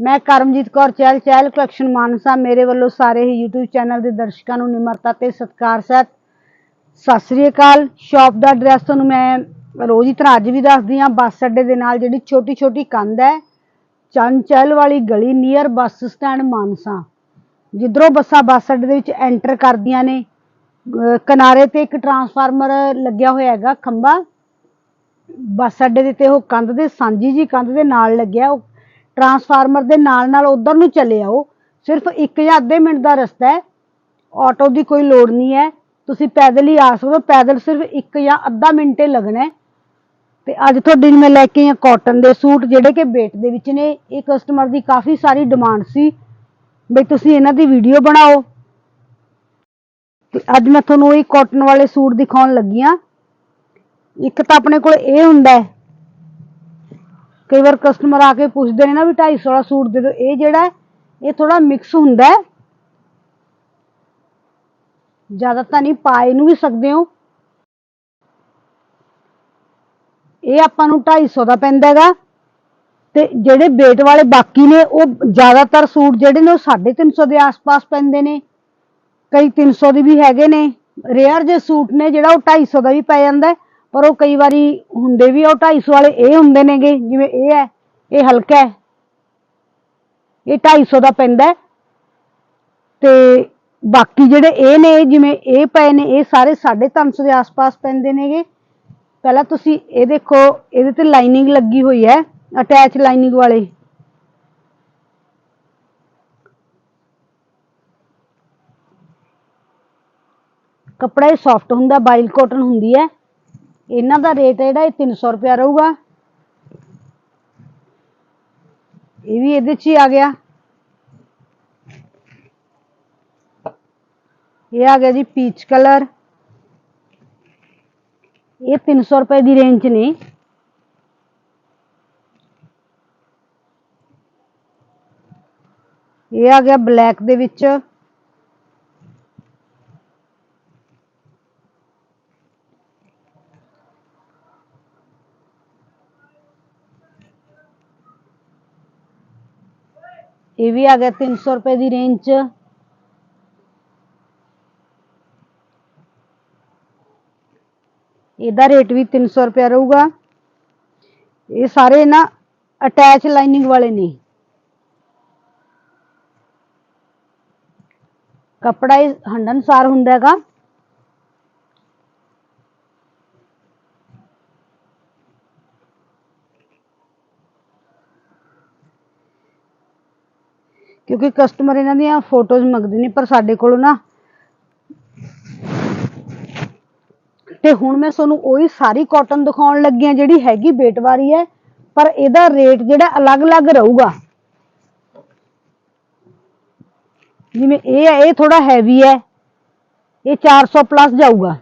ਮੈਂ ਕਰਮਜੀਤ ਕੌਰ, ਚਹਿਲ ਚਹਿਲ ਕਲੈਕਸ਼ਨ ਮਾਨਸਾ, ਮੇਰੇ ਵੱਲੋਂ ਸਾਰੇ ਹੀ YouTube ਚੈਨਲ ਦੇ ਦਰਸ਼ਕਾਂ ਨੂੰ ਨਿਮਰਤਾ ਤੇ ਸਤਿਕਾਰ, ਸਹਿਤ ਸਤਿ ਸ੍ਰੀ ਅਕਾਲ। ਸ਼ਾਪ ਦਾ ਐਡਰੈਸ ਤੁਹਾਨੂੰ ਮੈਂ ਰੋਜ਼ ਹੀ ਤਰ੍ਹਾਂ ਅੱਜ ਵੀ ਦੱਸਦੀ ਹਾਂ। ਬੱਸ ਅੱਡੇ ਦੇ ਨਾਲ ਜਿਹੜੀ ਛੋਟੀ ਛੋਟੀ ਕੰਧ ਹੈ ਚੰਦ ਚਹਿਲ ਵਾਲੀ ਗਲੀ ਨੀਅਰ ਬੱਸ ਸਟੈਂਡ ਮਾਨਸਾ। ਜਿੱਧਰੋਂ ਬੱਸਾਂ ਬੱਸ ਅੱਡੇ ਦੇ ਵਿੱਚ ਐਂਟਰ ਕਰਦੀਆਂ ਨੇ ਕਿਨਾਰੇ ਤੇ ਇੱਕ ਟਰਾਂਸਫਾਰਮਰ ਲੱਗਿਆ ਹੋਇਆ ਹੈਗਾ, ਖੰਭਾ। ਬੱਸ ਅੱਡੇ ਦੇ ਤੇ ਉਹ ਕੰਧ ਦੇ, ਸਾਂਝੀ ਜੀ ਕੰਧ ਦੇ ਨਾਲ ਲੱਗਿਆ, ਉਹ ਟਰਾਂਸਫਾਰਮਰ ਦੇ ਨਾਲ ਨਾਲ ਉਧਰ ਨੂੰ ਚਲੇ ਆਓ। ਸਿਰਫ 1 ਜਾਂ ਅੱਧੇ ਮਿੰਟ ਦਾ ਰਸਤਾ ਹੈ। ਆਟੋ ਦੀ ਕੋਈ ਲੋੜ ਨਹੀਂ ਹੈ। ਤੁਸੀਂ ਪੈਦਲ ਹੀ ਆ ਸਕਦੇ ਹੋ। ਪੈਦਲ ਸਿਰਫ 1 ਜਾਂ ਅੱਧਾ ਮਿੰਟ ਹੀ ਲੱਗਣਾ ਹੈ। ਤੇ ਅੱਜ ਤੁਹਾਡੇ ਲਈ ਮੈਂ ਲੈ ਕੇ ਆਈ ਹਾਂ ਕਾਟਨ ਦੇ ਸੂਟ, ਜਿਹੜੇ ਕਿ ਵੇਟ ਦੇ ਵਿੱਚ ਨੇ। ਇਹ ਕਸਟਮਰ ਦੀ ਕਾਫੀ ਸਾਰੀ ਡਿਮਾਂਡ ਸੀ। ਬਈ ਤੁਸੀਂ ਇਹਨਾਂ ਦੀ ਵੀਡੀਓ ਬਣਾਓ। ਤੇ ਅੱਜ ਮੈਂ ਤੁਹਾਨੂੰ ਇਹ ਕਾਟਨ ਵਾਲੇ ਸੂਟ ਦਿਖਾਉਣ ਲੱਗੀ ਹਾਂ। ਇੱਕ ਤਾਂ ਆਪਣੇ ਕੋਲ ਇਹ ਹੁੰਦਾ ਹੈ। ਕਈ ਵਾਰ ਕਸਟਮਰ ਆ ਕੇ ਪੁੱਛਦੇ ਨੇ ਨਾ ਵੀ 250 ਵਾਲਾ ਸੂਟ ਦੇ ਦਿਓ। ਇਹ ਜਿਹੜਾ ਇਹ ਥੋੜਾ ਮਿਕਸ ਹੁੰਦਾ ਹੈ। ਜ਼ਿਆਦਾ ਤਾਂ ਨਹੀਂ ਪਾਏ ਨੂੰ ਵੀ ਸਕਦੇ ਹੋ। ਇਹ ਆਪਾਂ ਨੂੰ 250 ਦਾ ਪੈਂਦਾ ਹੈਗਾ। ਤੇ ਜਿਹੜੇ ਵੇਟ ਵਾਲੇ ਬਾਕੀ ਨੇ ਉਹ ਜ਼ਿਆਦਾਤਰ ਸੂਟ ਜਿਹੜੇ ਨੇ ਉਹ 350 ਦੇ ਆਸ-ਪਾਸ ਪੈਂਦੇ ਨੇ। ਕਈ 300 ਦੇ ਵੀ ਹੈਗੇ ਨੇ। ਰੇਅਰ ਜੇ ਸੂਟ ਨੇ ਜਿਹੜਾ ਉਹ 250 ਦਾ ਵੀ ਪੈ ਜਾਂਦਾ ਹੈ, ਪਰ ਉਹ ਕਈ ਵਾਰੀ ਹੁੰਦੇ ਵੀ ਆ, ਉਹ 250 ਵਾਲੇ ਇਹ ਹੁੰਦੇ ਨੇਗੇ, ਜਿਵੇਂ ਇਹ ਹੈ, ਇਹ ਹਲਕਾ ਹੈ। ਇਹ 250 ਦਾ ਪੈਂਦਾ ਹੈ। ਤੇ ਬਾਕੀ ਜਿਹੜੇ ਇਹ ਨੇ, ਜਿਵੇਂ ਇਹ ਪਏ ਨੇ, ਇਹ ਸਾਰੇ 350 ਦੇ ਆਸ-ਪਾਸ ਪੈਂਦੇ ਨੇਗੇ। ਪਹਿਲਾਂ ਤੁਸੀਂ ਇਹ ਦੇਖੋ, ਇਹਦੇ ਤੇ ਲਾਈਨਿੰਗ ਲੱਗੀ ਹੋਈ ਹੈ ਅਟੈਚ ਲਾਈਨਿੰਗ ਵਾਲੇ। ਕੱਪੜਾ ਇਹ ਸੌਫਟ ਹੁੰਦਾ ਬਾਈਲ ਕਾਟਨ ਹੁੰਦੀ ਹੈ। ਇਹਨਾਂ ਦਾ ਰੇਟ ਜਿਹੜਾ ਇਹ 300 ਰੁਪਿਆ ਰਹੂਗਾ। ਇਹ ਵੀ ਇਹਦੇ 'ਚ ਹੀ ਆ ਗਿਆ। ਇਹ ਆ ਗਿਆ ਜੀ ਪੀਚ ਕਲਰ ਇਹ 300 ਰੁਪਏ ਦੀ ਰੇਂਜ 'ਚ ਨੇ। ਇਹ ਆ ਗਿਆ ਬਲੈਕ ਦੇ ਵਿੱਚ। ਇਹ ਵੀ ਆ ਗਿਆ 300 ਰੁਪਏ ਦੀ ਰੇਂਜ 'ਚ ਇਹਦਾ ਰੇਟ ਵੀ 300 ਰੁਪਏ ਰਹੂਗਾ। ਇਹ ਸਾਰੇ ਨਾ ਅਟੈਚ ਲਾਈਨਿੰਗ ਵਾਲੇ ਨੇ। ਕੱਪੜਾ ਇਹ ਹੰਡਨਸਾਰ ਹੁੰਦਾ ਹੈਗਾ। ਕਿਉਂਕਿ ਕਸਟਮਰ ਇਹਨਾਂ ਦੀਆਂ ਫੋਟੋਜ਼ ਮੰਗਦੇ ਨੇ, ਪਰ ਸਾਡੇ ਕੋਲੋਂ ਨਾ ਤੇ ਹੁਣ ਮੈਂ ਤੁਹਾਨੂੰ ਉਹੀ ਸਾਰੀ ਕਾਟਨ ਦਿਖਾਉਣ ਲੱਗੀ ਆ ਜਿਹੜੀ ਹੈਗੀ ਬੇਟਵਾਰੀ ਹੈ, ਪਰ ਇਹਦਾ ਰੇਟ ਜਿਹੜਾ ਅਲੱਗ-ਅਲੱਗ ਰਹੂਗਾ। ਜਿਵੇਂ ਇਹ ਹੈ, ਇਹ ਥੋੜਾ ਹੈਵੀ ਹੈ, ਇਹ 400 ਪਲੱਸ ਜਾਊਗਾ।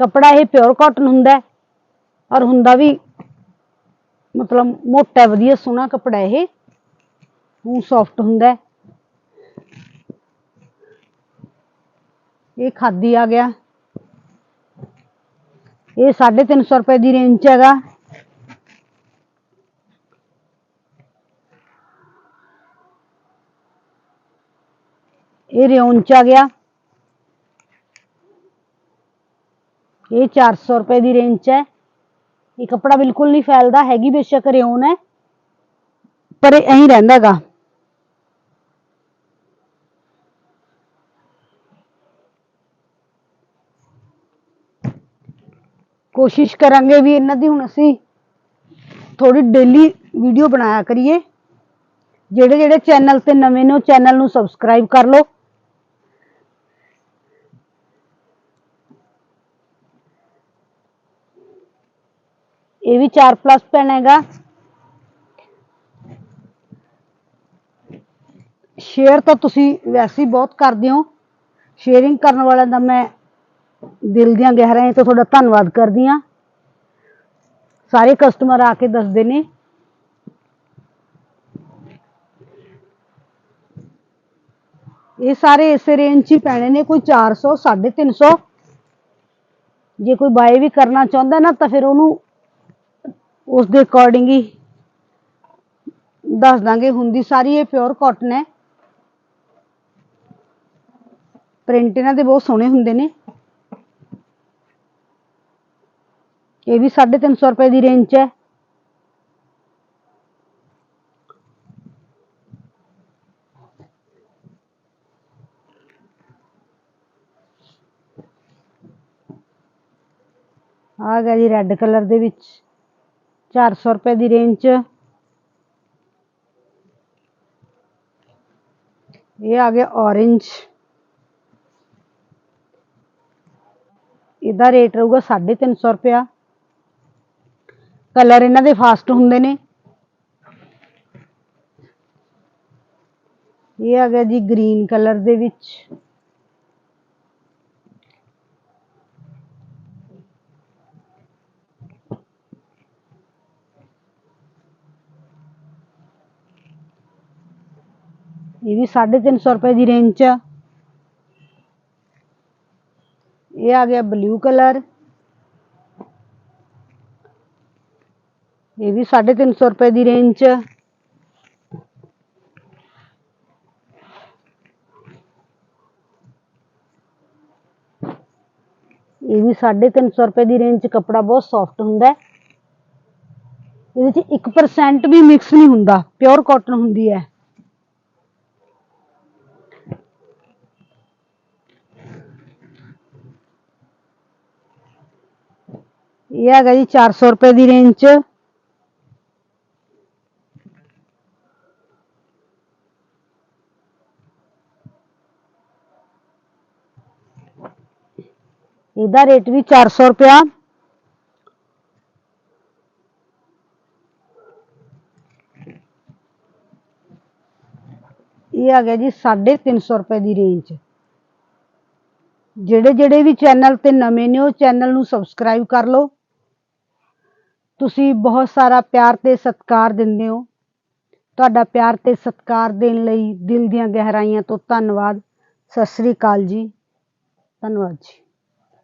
ਕਪੜਾ ਇਹ ਪਿਓਰ ਕਾਟਨ ਹੁੰਦਾ ਹੈ, ਔਰ ਹੁੰਦਾ ਵੀ ਮਤਲਬ ਮੋਟਾ ਵਧੀਆ ਸੋਹਣਾ ਕਪੜਾ ਇਹ। ਉਹ ਸੌਫਟ ਹੁੰਦਾ ਹੈ। ਇਹ ਖਾਦੀ ਆ ਗਿਆ। ਇਹ 350 ਰੁਪਏ ਦੀ ਰੇਂਜ ਚ ਹੈਗਾ। ਇਹ ਰਿਓਨ ਚ ਆ ਗਿਆ। ਇਹ 400 ਰੁਪਏ ਦੀ ਰੇਂਜ ਚ ਹੈ। ਇਹ ਕਪੜਾ ਬਿਲਕੁਲ ਨਹੀਂ ਫੈਲਦਾ, ਹੈਗੀ ਬੇਸ਼ੱਕ ਰਿਓਨ ਹੈ। ਪਰ ਇਹ ਐਂ ਰਹਿੰਦਾ ਕੋਸ਼ਿਸ਼ ਕਰਾਂਗੇ ਵੀ ਇਹਨਾਂ ਦੀ ਹੁਣ ਅਸੀਂ ਥੋੜੀ ਡੇਲੀ ਵੀਡੀਓ ਬਣਾਇਆ ਕਰੀਏ। ਜਿਹੜੇ ਜਿਹੜੇ ਚੈਨਲ ਤੇ ਨਵੇਂ ਨੇ ਉਹ ਚੈਨਲ ਨੂੰ ਸਬਸਕ੍ਰਾਈਬ ਕਰ ਲਓ। ਇਹ ਵੀ 4 ਪਲੱਸ ਪੈਨ ਹੈਗਾ। ਸ਼ੇਅਰ ਤਾਂ ਤੁਸੀਂ ਵੈਸੇ ਹੀ ਬਹੁਤ ਕਰਦੇ ਹੋ। ਸ਼ੇਅਰਿੰਗ ਕਰਨ ਵਾਲਿਆਂ ਦਾ ਮੈਂ ਦਿਲ ਦੀਆਂ ਗਹਿਰਾਈਆਂ ਤੋਂ ਤੁਹਾਡਾ ਧੰਨਵਾਦ ਕਰਦੀ ਹਾਂ। ਸਾਰੇ ਕਸਟਮਰ ਆ ਕੇ ਦੱਸਦੇ ਨੇ। ਇਹ ਸਾਰੇ ਇਸੇ ਰੇਂਜ 'ਚ ਹੀ ਪੈਣੇ ਨੇ, ਕੋਈ 400 350 ਜੇ ਕੋਈ ਬਾਏ ਵੀ ਕਰਨਾ ਚਾਹੁੰਦਾ ਨਾ, ਤਾਂ ਫਿਰ ਉਹਨੂੰ ਉਸ ਦੇ ਅਕੋਰਡਿੰਗ ਹੀ ਦੱਸ ਦਾਂਗੇ। ਹੁੰਦੀ ਸਾਰੀ ਇਹ ਪਿਓਰ ਕਾਟਨ ਹੈ। ਪ੍ਰਿੰਟ ਇਹਨਾਂ ਦੇ ਬਹੁਤ ਸੋਹਣੇ ਹੁੰਦੇ ਨੇ। ਇਹ ਵੀ 350 ਰੁਪਏ ਦੀ ਰੇਂਜ 'ਚ ਹੈ ਆ ਗਿਆ ਜੀ ਰੈੱਡ ਕਲਰ ਦੇ ਵਿੱਚ 400 ਰੁਪਏ ਦੀ ਰੇਂਜ 'ਚ ਇਹ ਆ ਗਿਆ orange ਇਹਦਾ ਰੇਟ ਰਹੂਗਾ 350 ਰੁਪਇਆ ਕਲਰ ਇਹਨਾਂ ਦੇ ਫਾਸਟ ਹੁੰਦੇ ਨੇ। ਇਹ ਆ ਗਿਆ ਜੀ ਗ੍ਰੀਨ ਕਲਰ ਦੇ ਵਿੱਚ। ਇਹ ਵੀ 350 ਰੁਪਏ ਦੀ ਰੇਂਜ 'ਚ ਆ। ਇਹ ਆ ਗਿਆ ਬਲੂ ਕਲਰ। ਇਹ ਵੀ 350 ਰੁਪਏ ਦੀ ਰੇਂਜ 'ਚ ਆ। ਇਹ ਵੀ 350 ਰੁਪਏ ਦੀ ਰੇਂਜ 'ਚ ਕੱਪੜਾ ਬਹੁਤ ਸੌਫਟ ਹੁੰਦਾ ਹੈ ਇਹਦੇ 'ਚ 1% ਵੀ ਮਿਕਸ ਨਹੀਂ ਹੁੰਦਾ। ਪਿਓਰ ਕਾਟਨ ਹੁੰਦੀ ਹੈ। ਇਹ ਹੈਗਾ ਜੀ 400 ਰੁਪਏ ਦੀ ਰੇਂਜ 'ਚ ਇਹਦਾ ਰੇਟ ਵੀ 400 ਰੁਪਇਆ। ਇਹ ਆ ਗਿਆ ਜੀ 350 ਰੁਪਏ ਦੀ ਰੇਂਜ 'ਚ ਜਿਹੜੇ ਜਿਹੜੇ ਵੀ ਚੈਨਲ ਤੇ ਨਵੇਂ ਨੇ, ਉਹ ਚੈਨਲ ਨੂੰ ਸਬਸਕ੍ਰਾਈਬ ਕਰ ਲਓ। ਤੁਸੀਂ ਬਹੁਤ ਸਾਰਾ ਪਿਆਰ ਤੇ ਸਤਿਕਾਰ ਦਿੰਦੇ ਹੋ। ਤੁਹਾਡਾ ਪਿਆਰ ਤੇ ਸਤਿਕਾਰ ਦੇਣ ਲਈ ਦਿਲ ਦੀਆਂ ਗਹਿਰਾਈਆਂ ਤੋਂ ਧੰਨਵਾਦ। ਸਤਿ ਸ੍ਰੀ ਅਕਾਲ ਜੀ। ਧੰਨਵਾਦ ਜੀ।